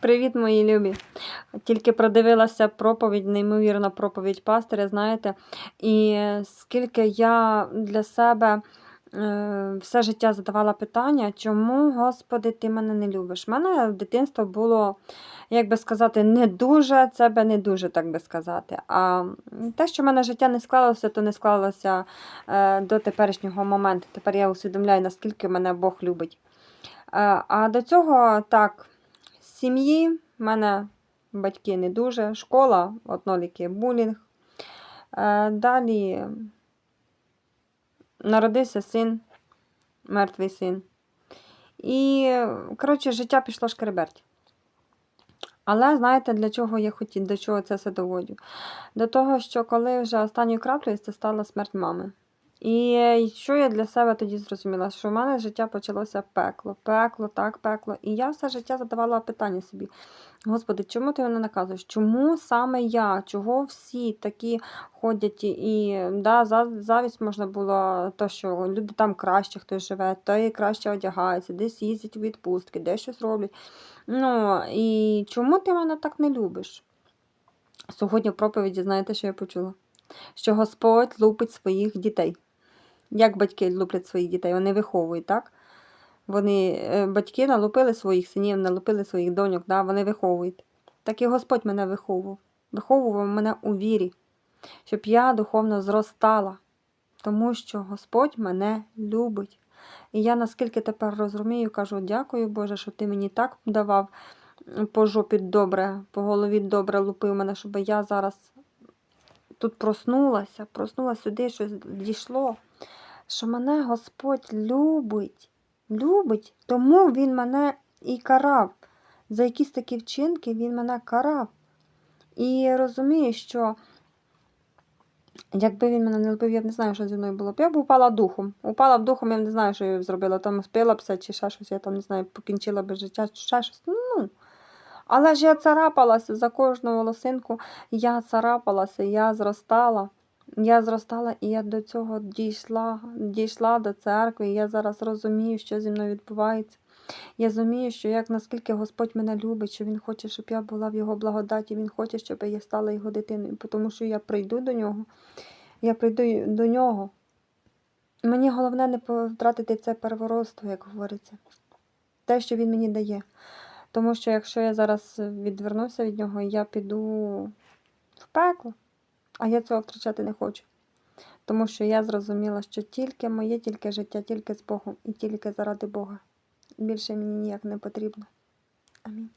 Привіт, мої любі! Тільки продивилася проповідь, неймовірна проповідь пастиря, знаєте, і скільки я для себе е, все життя задавала питання, чому, Господи, ти мене не любиш? У мене дитинство було, як би сказати, не дуже, це не дуже, так би сказати. А те, що в мене життя не склалося, то не склалося е, до теперішнього моменту. Тепер я усвідомляю, наскільки мене Бог любить. Е, А до цього так, сім'ї в мене батьки не дуже, школа, одноліки, булінг. Е, Далі народився син, мертвий син. І, коротше, життя пішло шкереберть. Але знаєте, для чого я хотів, до чого це все доводжу? До того, що коли вже останньою краплею це стала смерть мами. І що я для себе тоді зрозуміла? Що в мене життя почалося пекло, пекло, так, пекло. І я все життя задавала питання собі: Господи, чому ти мене наказуєш? Чому саме я? Чого всі такі ходять? І да, завість можна було, то, що люди там краще хтось живе, той краще одягається, десь їздять у відпустки, десь щось роблять. Ну, і чому ти мене так не любиш? Сьогодні в проповіді, знаєте, що я почула? Що Господь лупить своїх дітей. Як батьки люблять своїх дітей? Вони виховують, так? Вони, е, батьки налупили своїх синів, налупили своїх доньок, да? вони виховують. Так і Господь мене виховував. Виховував мене у вірі, щоб я духовно зростала, тому що Господь мене любить. І я наскільки тепер розумію, кажу, дякую Боже, що ти мені так давав по жопі добре, по голові добре лупив мене, щоб я зараз тут проснулася, проснулася сюди, щось дійшло, що мене Господь любить, любить, тому Він мене і карав. За якісь такі вчинки Він мене карав. І розумію, що якби він мене не любив, я б не знаю, що зі мною було б. Я б упала духом. Упала б духом, я б не знаю, що я б зробила. Там спила бся чи ще щось, я там не знаю, покінчила б життя, чи ще щось. Ну. Але ж я царапалася за кожну волосинку, я царапалася, я зростала. Я зростала і я до цього дійшла, дійшла до церкви. І я зараз розумію, що зі мною відбувається. Я розумію, що як наскільки Господь мене любить, що Він хоче, щоб я була в Його благодаті, Він хоче, щоб я стала його дитиною, тому що я прийду до нього. Я прийду до нього. Мені головне не втратити це первородство, як говориться. Те, що він мені дає. Тому що якщо я зараз відвернуся від нього, я піду в пекло, а я цього втрачати не хочу. Тому що я зрозуміла, що тільки моє, тільки життя, тільки з Богом і тільки заради Бога. Більше мені ніяк не потрібно. Амінь.